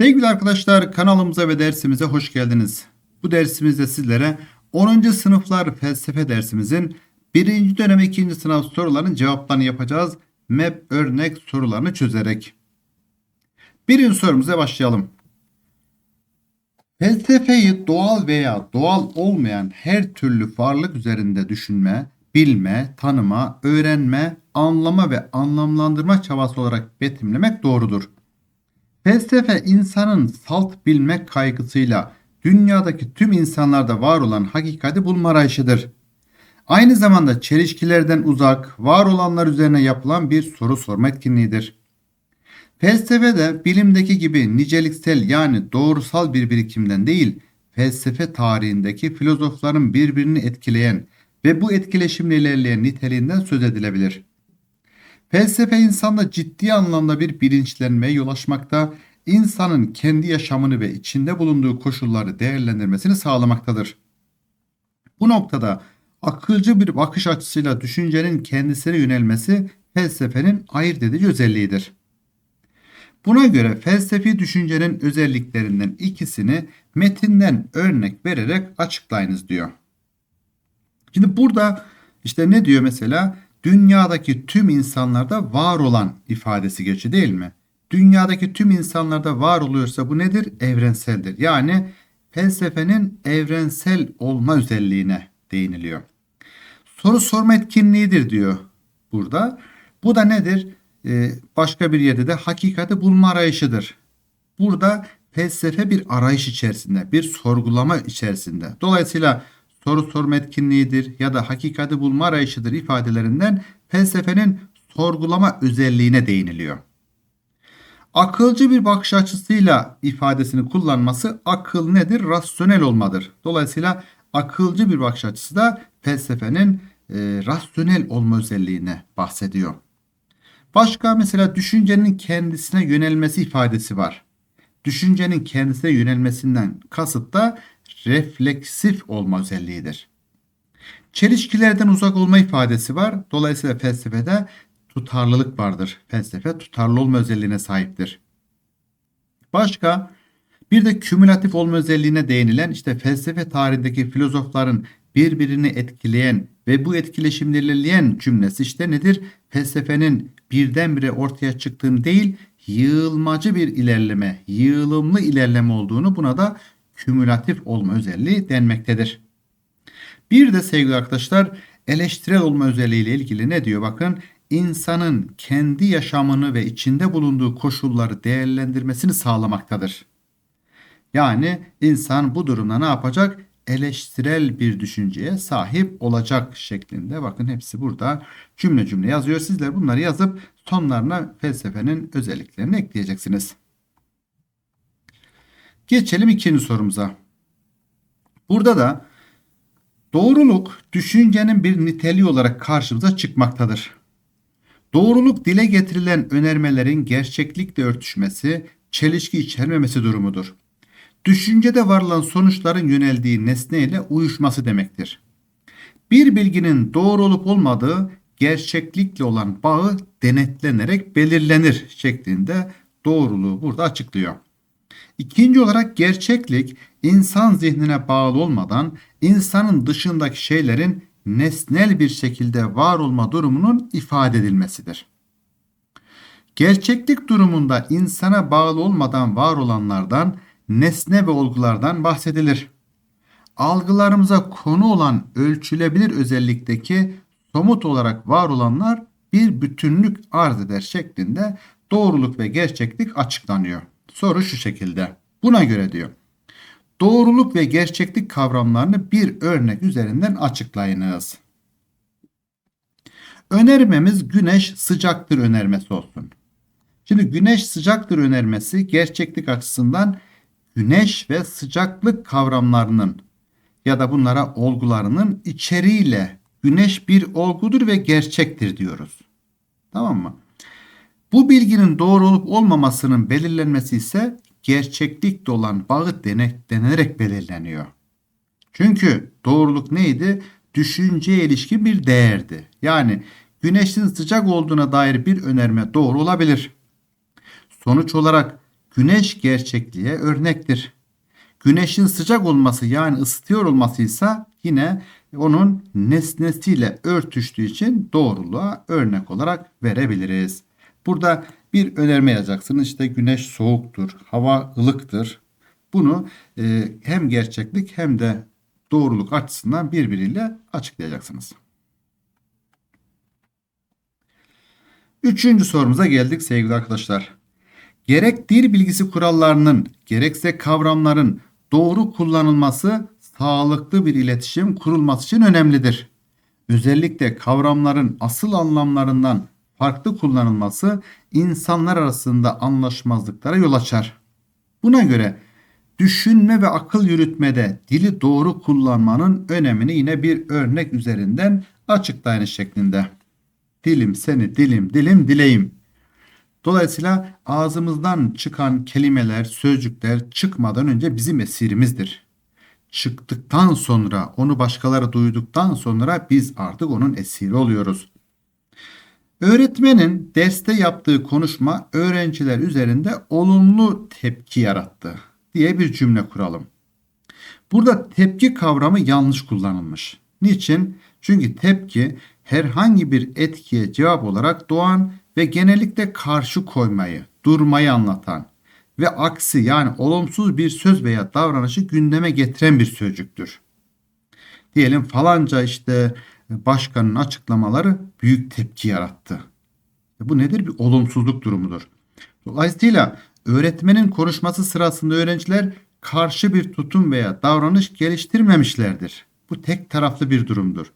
Sevgili arkadaşlar kanalımıza ve dersimize hoş geldiniz. Bu dersimizde sizlere 10. sınıflar felsefe dersimizin 1. dönem 2. sınav sorularının cevaplarını yapacağız. MEP örnek sorularını çözerek. Birinci sorumuza başlayalım. Felsefeyi doğal veya doğal olmayan her türlü varlık üzerinde düşünme, bilme, tanıma, öğrenme, anlama ve anlamlandırma çabası olarak betimlemek doğrudur. Felsefe insanın salt bilmek kaygısıyla dünyadaki tüm insanlarda var olan hakikati bulma arayışıdır. Aynı zamanda çelişkilerden uzak, var olanlar üzerine yapılan bir soru sorma etkinliğidir. Felsefe de bilimdeki gibi niceliksel yani doğrusal bir birikimden değil, felsefe tarihindeki filozofların birbirini etkileyen ve bu etkileşimle ilerleyen niteliğinden söz edilebilir. Felsefe insanda ciddi anlamda bir bilinçlenmeye yol açmakta, insanın kendi yaşamını ve içinde bulunduğu koşulları değerlendirmesini sağlamaktadır. Bu noktada akılcı bir bakış açısıyla düşüncenin kendisine yönelmesi felsefenin ayırt edici özelliğidir. Buna göre felsefi düşüncenin özelliklerinden ikisini metinden örnek vererek açıklayınız diyor. Şimdi burada işte ne diyor mesela? Dünyadaki tüm insanlarda var olan ifadesi geçiyor değil mi? Dünyadaki tüm insanlarda var oluyorsa bu nedir? Evrenseldir. Yani felsefenin evrensel olma özelliğine değiniliyor. Soru sorma etkinliğidir diyor burada. Bu da nedir? Ee, başka bir yerde de hakikati bulma arayışıdır. Burada felsefe bir arayış içerisinde, bir sorgulama içerisinde. Dolayısıyla soru sorma etkinliğidir ya da hakikati bulma arayışıdır ifadelerinden felsefenin sorgulama özelliğine değiniliyor. Akılcı bir bakış açısıyla ifadesini kullanması akıl nedir? Rasyonel olmadır. Dolayısıyla akılcı bir bakış açısı da felsefenin e, rasyonel olma özelliğine bahsediyor. Başka mesela düşüncenin kendisine yönelmesi ifadesi var. Düşüncenin kendisine yönelmesinden kasıt da refleksif olma özelliğidir. Çelişkilerden uzak olma ifadesi var. Dolayısıyla felsefede tutarlılık vardır. Felsefe tutarlı olma özelliğine sahiptir. Başka bir de kümülatif olma özelliğine değinilen işte felsefe tarihindeki filozofların birbirini etkileyen ve bu etkileşimleri ilerleyen cümlesi işte nedir? Felsefenin birdenbire ortaya çıktığını değil, yığılmacı bir ilerleme, yığılımlı ilerleme olduğunu buna da kümülatif olma özelliği denmektedir. Bir de sevgili arkadaşlar eleştirel olma özelliğiyle ilgili ne diyor? Bakın insanın kendi yaşamını ve içinde bulunduğu koşulları değerlendirmesini sağlamaktadır. Yani insan bu durumda ne yapacak? Eleştirel bir düşünceye sahip olacak şeklinde. Bakın hepsi burada cümle cümle yazıyor. Sizler bunları yazıp sonlarına felsefenin özelliklerini ekleyeceksiniz. Geçelim ikinci sorumuza. Burada da doğruluk düşüncenin bir niteliği olarak karşımıza çıkmaktadır. Doğruluk dile getirilen önermelerin gerçeklikle örtüşmesi, çelişki içermemesi durumudur. Düşüncede varılan sonuçların yöneldiği nesneyle uyuşması demektir. Bir bilginin doğru olup olmadığı gerçeklikle olan bağı denetlenerek belirlenir şeklinde doğruluğu burada açıklıyor. İkinci olarak gerçeklik insan zihnine bağlı olmadan insanın dışındaki şeylerin nesnel bir şekilde var olma durumunun ifade edilmesidir. Gerçeklik durumunda insana bağlı olmadan var olanlardan, nesne ve olgulardan bahsedilir. Algılarımıza konu olan ölçülebilir özellikteki somut olarak var olanlar bir bütünlük arz eder şeklinde doğruluk ve gerçeklik açıklanıyor. Soru şu şekilde. Buna göre diyor. Doğruluk ve gerçeklik kavramlarını bir örnek üzerinden açıklayınız. Önermemiz güneş sıcaktır önermesi olsun. Şimdi güneş sıcaktır önermesi gerçeklik açısından güneş ve sıcaklık kavramlarının ya da bunlara olgularının içeriğiyle güneş bir olgudur ve gerçektir diyoruz. Tamam mı? Bu bilginin doğru olup olmamasının belirlenmesi ise gerçeklikte olan bağı denek, denenerek belirleniyor. Çünkü doğruluk neydi? Düşünceye ilişkin bir değerdi. Yani güneşin sıcak olduğuna dair bir önerme doğru olabilir. Sonuç olarak güneş gerçekliğe örnektir. Güneşin sıcak olması yani ısıtıyor olması ise yine onun nesnesiyle örtüştüğü için doğruluğa örnek olarak verebiliriz. Burada bir önerme yazacaksınız. İşte güneş soğuktur, hava ılıktır. Bunu e, hem gerçeklik hem de doğruluk açısından birbiriyle açıklayacaksınız. Üçüncü sorumuza geldik sevgili arkadaşlar. Gerek dil bilgisi kurallarının gerekse kavramların doğru kullanılması sağlıklı bir iletişim kurulması için önemlidir. Özellikle kavramların asıl anlamlarından farklı kullanılması insanlar arasında anlaşmazlıklara yol açar. Buna göre düşünme ve akıl yürütmede dili doğru kullanmanın önemini yine bir örnek üzerinden açıklayın şeklinde. Dilim seni dilim dilim dileyim. Dolayısıyla ağzımızdan çıkan kelimeler, sözcükler çıkmadan önce bizim esirimizdir. Çıktıktan sonra, onu başkaları duyduktan sonra biz artık onun esiri oluyoruz. Öğretmenin derste yaptığı konuşma öğrenciler üzerinde olumlu tepki yarattı diye bir cümle kuralım. Burada tepki kavramı yanlış kullanılmış. Niçin? Çünkü tepki herhangi bir etkiye cevap olarak doğan ve genellikle karşı koymayı, durmayı anlatan ve aksi yani olumsuz bir söz veya davranışı gündeme getiren bir sözcüktür. Diyelim falanca işte başkanın açıklamaları büyük tepki yarattı. Bu nedir? Bir olumsuzluk durumudur. Dolayısıyla öğretmenin konuşması sırasında öğrenciler karşı bir tutum veya davranış geliştirmemişlerdir. Bu tek taraflı bir durumdur.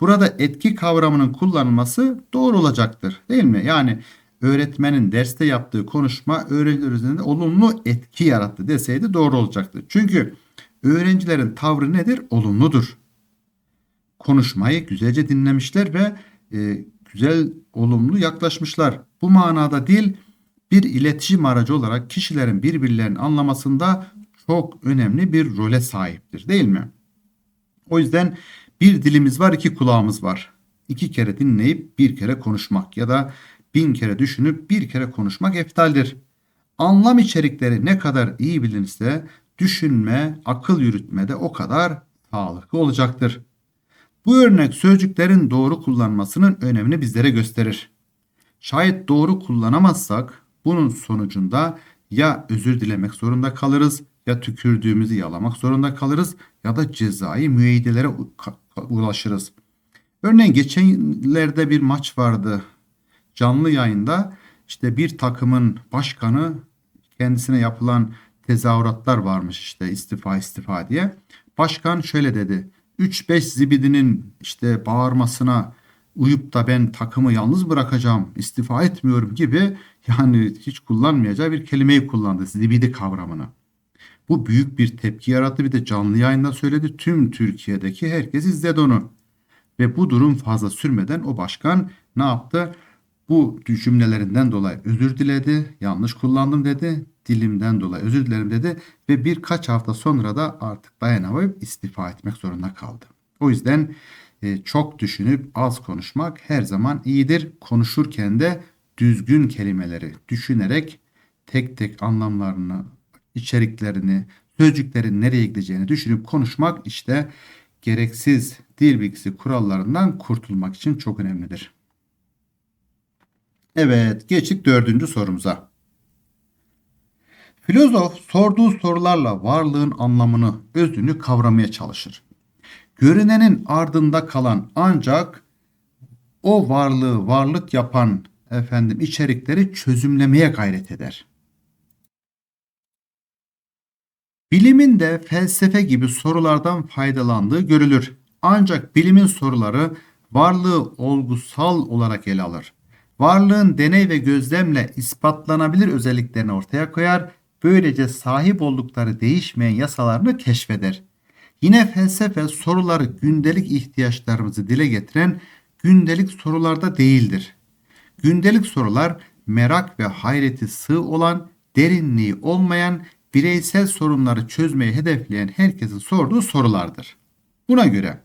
Burada etki kavramının kullanılması doğru olacaktır. Değil mi? Yani öğretmenin derste yaptığı konuşma öğrenciler üzerinde olumlu etki yarattı deseydi doğru olacaktı. Çünkü öğrencilerin tavrı nedir? Olumludur. Konuşmayı güzelce dinlemişler ve e, güzel, olumlu yaklaşmışlar. Bu manada dil bir iletişim aracı olarak kişilerin birbirlerini anlamasında çok önemli bir role sahiptir değil mi? O yüzden bir dilimiz var, iki kulağımız var. İki kere dinleyip bir kere konuşmak ya da bin kere düşünüp bir kere konuşmak eftaldir. Anlam içerikleri ne kadar iyi bilinirse düşünme, akıl yürütme de o kadar sağlıklı olacaktır. Bu örnek sözcüklerin doğru kullanmasının önemini bizlere gösterir. Şayet doğru kullanamazsak bunun sonucunda ya özür dilemek zorunda kalırız ya tükürdüğümüzü yalamak zorunda kalırız ya da cezai müeyyidelere ulaşırız. Örneğin geçenlerde bir maç vardı. Canlı yayında işte bir takımın başkanı kendisine yapılan tezahüratlar varmış işte istifa istifa diye. Başkan şöyle dedi. 3-5 zibidinin işte bağırmasına uyup da ben takımı yalnız bırakacağım, istifa etmiyorum gibi yani hiç kullanmayacağı bir kelimeyi kullandı. Zibidi kavramını. Bu büyük bir tepki yarattı. Bir de canlı yayında söyledi. Tüm Türkiye'deki herkes izledi onu. Ve bu durum fazla sürmeden o başkan ne yaptı? Bu cümlelerinden dolayı özür diledi. Yanlış kullandım dedi. Dilimden dolayı özür dilerim dedi. Ve birkaç hafta sonra da artık dayanamayıp istifa etmek zorunda kaldı. O yüzden e, çok düşünüp az konuşmak her zaman iyidir. Konuşurken de düzgün kelimeleri düşünerek tek tek anlamlarını içeriklerini, sözcüklerin nereye gideceğini düşünüp konuşmak işte gereksiz dil bilgisi kurallarından kurtulmak için çok önemlidir. Evet, geçtik dördüncü sorumuza. Filozof sorduğu sorularla varlığın anlamını, özünü kavramaya çalışır. Görünenin ardında kalan ancak o varlığı varlık yapan efendim içerikleri çözümlemeye gayret eder. Bilimin de felsefe gibi sorulardan faydalandığı görülür. Ancak bilimin soruları varlığı olgusal olarak ele alır. Varlığın deney ve gözlemle ispatlanabilir özelliklerini ortaya koyar, böylece sahip oldukları değişmeyen yasalarını keşfeder. Yine felsefe soruları gündelik ihtiyaçlarımızı dile getiren gündelik sorularda değildir. Gündelik sorular merak ve hayreti sığ olan, derinliği olmayan bireysel sorunları çözmeyi hedefleyen herkesin sorduğu sorulardır. Buna göre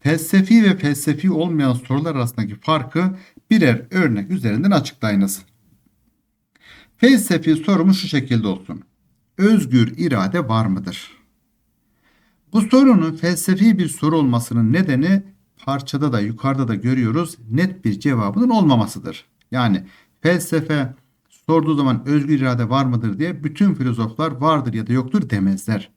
felsefi ve felsefi olmayan sorular arasındaki farkı birer örnek üzerinden açıklayınız. Felsefi sorumuz şu şekilde olsun. Özgür irade var mıdır? Bu sorunun felsefi bir soru olmasının nedeni parçada da yukarıda da görüyoruz net bir cevabının olmamasıdır. Yani felsefe sorduğu zaman özgür irade var mıdır diye bütün filozoflar vardır ya da yoktur demezler.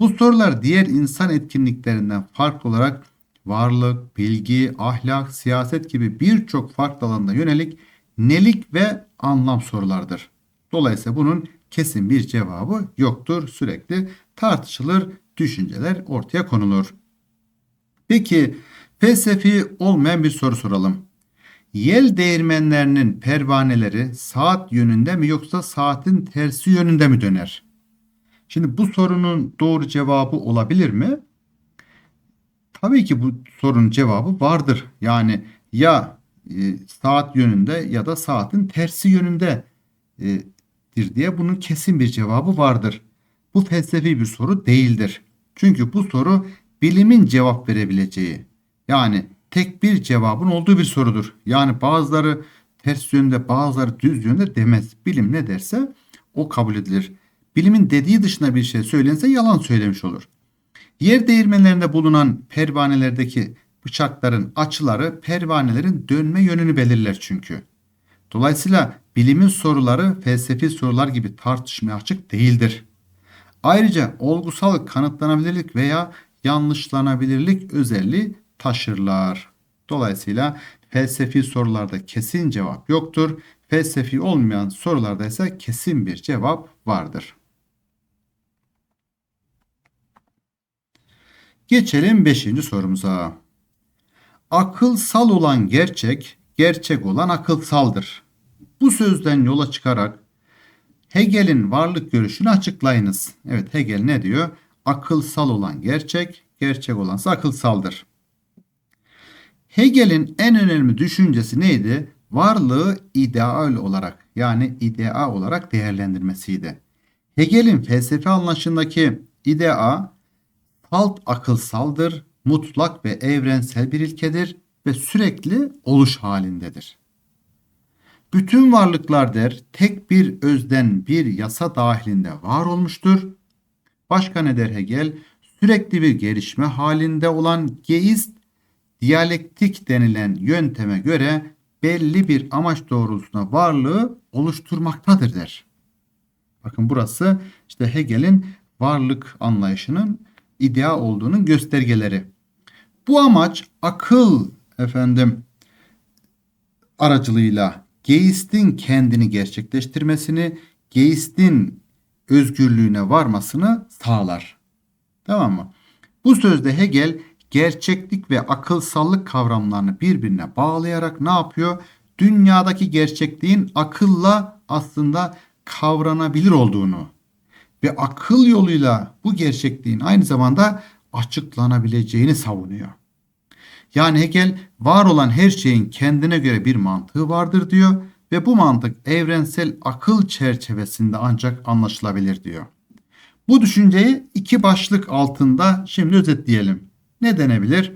Bu sorular diğer insan etkinliklerinden farklı olarak varlık, bilgi, ahlak, siyaset gibi birçok farklı alanda yönelik nelik ve anlam sorulardır. Dolayısıyla bunun kesin bir cevabı yoktur. Sürekli tartışılır, düşünceler ortaya konulur. Peki felsefi olmayan bir soru soralım. Yel değirmenlerinin pervaneleri saat yönünde mi yoksa saatin tersi yönünde mi döner? Şimdi bu sorunun doğru cevabı olabilir mi? Tabii ki bu sorunun cevabı vardır. Yani ya e, saat yönünde ya da saatin tersi yönünde e, dir diye bunun kesin bir cevabı vardır. Bu felsefi bir soru değildir. Çünkü bu soru bilimin cevap verebileceği yani tek bir cevabın olduğu bir sorudur. Yani bazıları ters yönde bazıları düz yönde demez. Bilim ne derse o kabul edilir. Bilimin dediği dışında bir şey söylense yalan söylemiş olur. Yer değirmenlerinde bulunan pervanelerdeki bıçakların açıları pervanelerin dönme yönünü belirler çünkü. Dolayısıyla bilimin soruları felsefi sorular gibi tartışmaya açık değildir. Ayrıca olgusal kanıtlanabilirlik veya yanlışlanabilirlik özelliği taşırlar. Dolayısıyla felsefi sorularda kesin cevap yoktur. Felsefi olmayan sorularda ise kesin bir cevap vardır. Geçelim 5. sorumuza. Akılsal olan gerçek, gerçek olan akılsaldır. Bu sözden yola çıkarak Hegel'in varlık görüşünü açıklayınız. Evet Hegel ne diyor? Akılsal olan gerçek, gerçek olansa akılsaldır. Hegel'in en önemli düşüncesi neydi? Varlığı ideal olarak yani idea olarak değerlendirmesiydi. Hegel'in felsefe anlayışındaki idea salt akılsaldır, mutlak ve evrensel bir ilkedir ve sürekli oluş halindedir. Bütün varlıklar der tek bir özden bir yasa dahilinde var olmuştur. Başka ne der Hegel? Sürekli bir gelişme halinde olan geist diyalektik denilen yönteme göre belli bir amaç doğrultusunda varlığı oluşturmaktadır der. Bakın burası işte Hegel'in varlık anlayışının idea olduğunun göstergeleri. Bu amaç akıl efendim aracılığıyla geistin kendini gerçekleştirmesini, geistin özgürlüğüne varmasını sağlar. Tamam mı? Bu sözde Hegel gerçeklik ve akılsallık kavramlarını birbirine bağlayarak ne yapıyor? Dünyadaki gerçekliğin akılla aslında kavranabilir olduğunu ve akıl yoluyla bu gerçekliğin aynı zamanda açıklanabileceğini savunuyor. Yani Hegel var olan her şeyin kendine göre bir mantığı vardır diyor ve bu mantık evrensel akıl çerçevesinde ancak anlaşılabilir diyor. Bu düşünceyi iki başlık altında şimdi özetleyelim. Ne denebilir?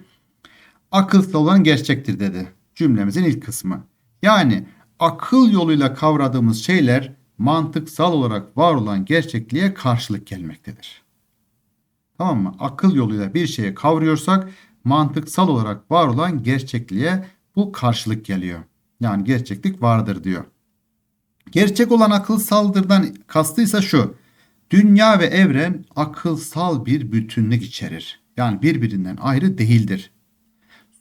Akılsız olan gerçektir dedi cümlemizin ilk kısmı. Yani akıl yoluyla kavradığımız şeyler mantıksal olarak var olan gerçekliğe karşılık gelmektedir. Tamam mı? Akıl yoluyla bir şeye kavruyorsak mantıksal olarak var olan gerçekliğe bu karşılık geliyor. Yani gerçeklik vardır diyor. Gerçek olan akılsaldırdan kastıysa şu. Dünya ve evren akılsal bir bütünlük içerir. Yani birbirinden ayrı değildir.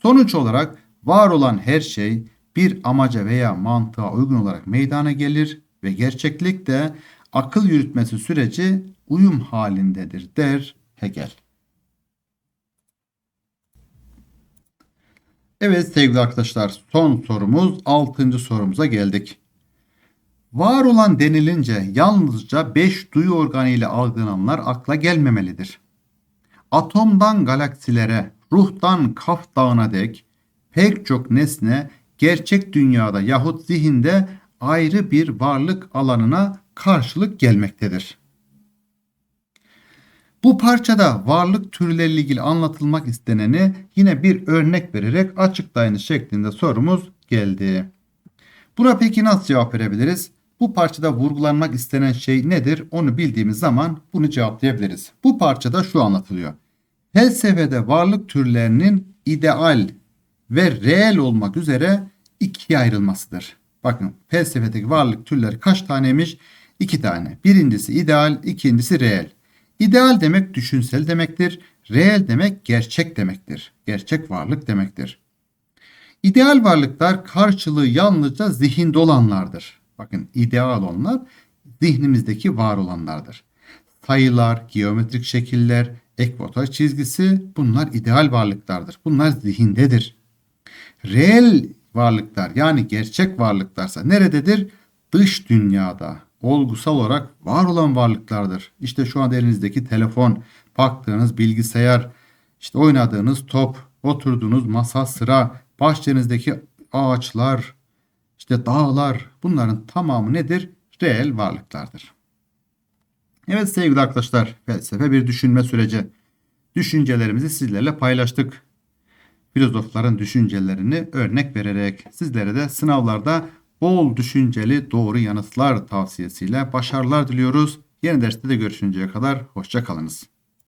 Sonuç olarak var olan her şey bir amaca veya mantığa uygun olarak meydana gelir ve gerçeklik de akıl yürütmesi süreci uyum halindedir der Hegel. Evet sevgili arkadaşlar son sorumuz 6. sorumuza geldik. Var olan denilince yalnızca 5 duyu organı ile algılananlar akla gelmemelidir. Atomdan galaksilere, ruhtan kaf dağına dek pek çok nesne gerçek dünyada yahut zihinde ayrı bir varlık alanına karşılık gelmektedir. Bu parçada varlık türleriyle ilgili anlatılmak isteneni yine bir örnek vererek açıklayınız şeklinde sorumuz geldi. Buna peki nasıl cevap verebiliriz? Bu parçada vurgulanmak istenen şey nedir? Onu bildiğimiz zaman bunu cevaplayabiliriz. Bu parçada şu anlatılıyor. Felsefede varlık türlerinin ideal ve reel olmak üzere ikiye ayrılmasıdır. Bakın felsefedeki varlık türleri kaç taneymiş? İki tane. Birincisi ideal, ikincisi reel. İdeal demek düşünsel demektir. Reel demek gerçek demektir. Gerçek varlık demektir. İdeal varlıklar karşılığı yalnızca zihinde olanlardır. Bakın ideal olanlar zihnimizdeki var olanlardır. Sayılar, geometrik şekiller, ekvator çizgisi bunlar ideal varlıklardır. Bunlar zihindedir. Reel varlıklar yani gerçek varlıklarsa nerededir? Dış dünyada olgusal olarak var olan varlıklardır. İşte şu anda elinizdeki telefon, baktığınız bilgisayar, işte oynadığınız top, oturduğunuz masa, sıra, bahçenizdeki ağaçlar, işte dağlar bunların tamamı nedir? Reel varlıklardır. Evet sevgili arkadaşlar felsefe bir düşünme süreci. Düşüncelerimizi sizlerle paylaştık. Filozofların düşüncelerini örnek vererek sizlere de sınavlarda bol düşünceli doğru yanıtlar tavsiyesiyle başarılar diliyoruz. Yeni derste de görüşünceye kadar hoşça kalınız.